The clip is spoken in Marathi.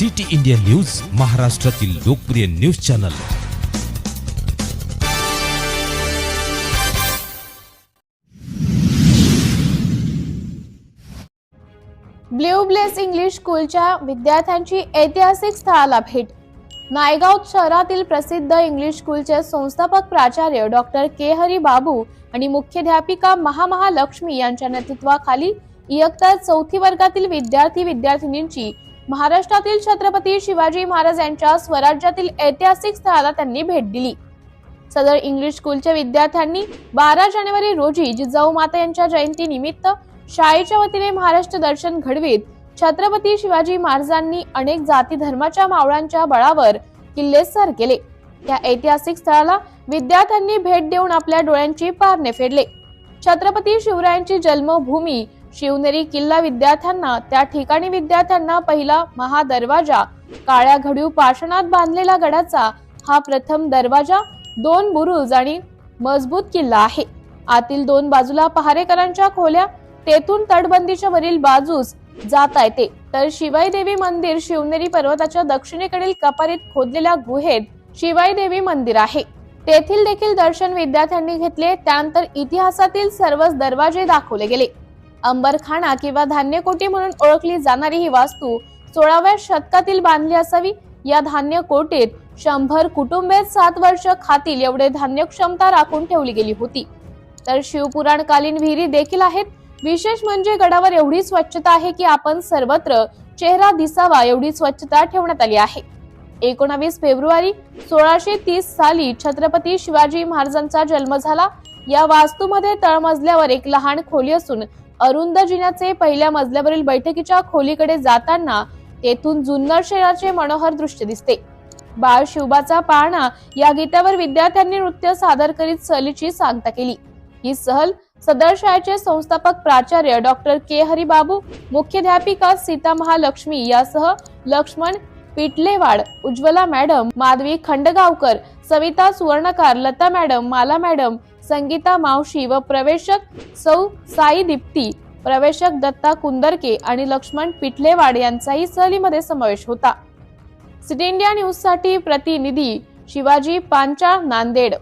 सिटी इंडिया न्यूज महाराष्ट्रातील लोकप्रिय news channel. Blue bless English स्कूलच्या विद्यार्थ्यांची ऐतिहासिक स्थळाला भेट. नायगाव शहरातील प्रसिद्ध इंग्लिश स्कूलचे संस्थापक प्राचार्य डॉक्टर के. हरी बाबू आणि मुख्याध्यापिका महामहालक्ष्मी यांच्या नेतृत्वाखाली इयत्ता चौथी वर्गातील विद्यार्थी विद्यार्थिनींची महाराष्ट्रातील छत्रपती शिवाजी महाराज यांच्या स्वराज्यातील ऐतिहासिक स्थळाला त्यांनी भेट दिली. सदर इंग्लिश स्कूलच्या विद्यार्थ्यांनी बारा जानेवारी रोजी जिजाऊ माता यांच्या जयंती निमित्त शाळेच्या वतीने महाराष्ट्र दर्शन घडवीत छत्रपती शिवाजी महाराजांनी अनेक जाती धर्माच्या मावळांच्या बळावर किल्ले सर केले. या ऐतिहासिक स्थळाला विद्यार्थ्यांनी भेट देऊन आपल्या डोळ्यांची पारणे फेडले. छत्रपती शिवरायांची जन्मभूमी शिवनेरी किल्ला विद्यार्थ्यांना त्या ठिकाणी विद्यार्थ्यांना पहिला महादरवाजा. काळ्या घडीव पाषाणात बांधलेला गडाचा हा प्रथम दरवाजा दोन बुरुज आणि मजबूत किल्ला आहे. आतील दोन बाजूला पहारेकरांच्या खोल्या तेथून तटबंदीच्या वरील बाजूस जाता येते तर शिवाई देवी मंदिर शिवनेरी पर्वताच्या दक्षिणेकडील कपारीत खोदलेल्या गुहेत शिवाई देवी मंदिर आहे. तेथील देखील दर्शन विद्यार्थ्यांनी घेतले त्यानंतर इतिहासातील सर्वच दरवाजे दाखवले गेले. अंबरखाना किंवा धान्यकोटी म्हणून ओळखली जाणारी ही वास्तू सोळाव्या शतकातील बांधली असावी. या धान्य कोटीत शंभर कुटुंबे सात वर्ष खातील एवढे धान्य क्षमता राखून ठेवली गेली होती. तर शिवपुराणकालीन विहिरी देखील आहेत. विशेष म्हणजे गडावर एवढी स्वच्छता आहे की आपण सर्वत्र चेहरा दिसावा एवढी स्वच्छता ठेवण्यात आली आहे. एकोणावीस फेब्रुवारी सोळाशे तीस साली छत्रपती शिवाजी महाराजांचा जन्म झाला. या वास्तूमध्ये तळमजल्यावर एक लहान खोली असून अरुंद जिन्याचे पहिल्या मजल्यावरील बैठकीच्या खोलीकडे जाताना तेथून जुन्नर शहराचे मनोहर दृश्य दिसते. बाळ शिवबाचा पाळणा या गीतावर विद्यार्थ्यांनी नृत्य सादर करीत सहलीची सांगता केली. ही सहल सदर शाळेचे संस्थापक प्राचार्य डॉक्टर के हरिबाबू मुख्याध्यापिका सीता महालक्ष्मी यासह Laxman Pitlewad Ujjwala madam Madhavi Khandgaonkar Savita Suvarnakar Lata madam Mala madam Sangita मावशी व प्रवेशक सौ साई दीप्ती प्रवेशक दत्ता कुंदरके आणि लक्ष्मण पिटलेवाड यांचाही सहलीमध्ये समावेश होता. सिटी इंडिया न्यूजसाठी प्रतिनिधी शिवाजी पांचाळ नांदेड.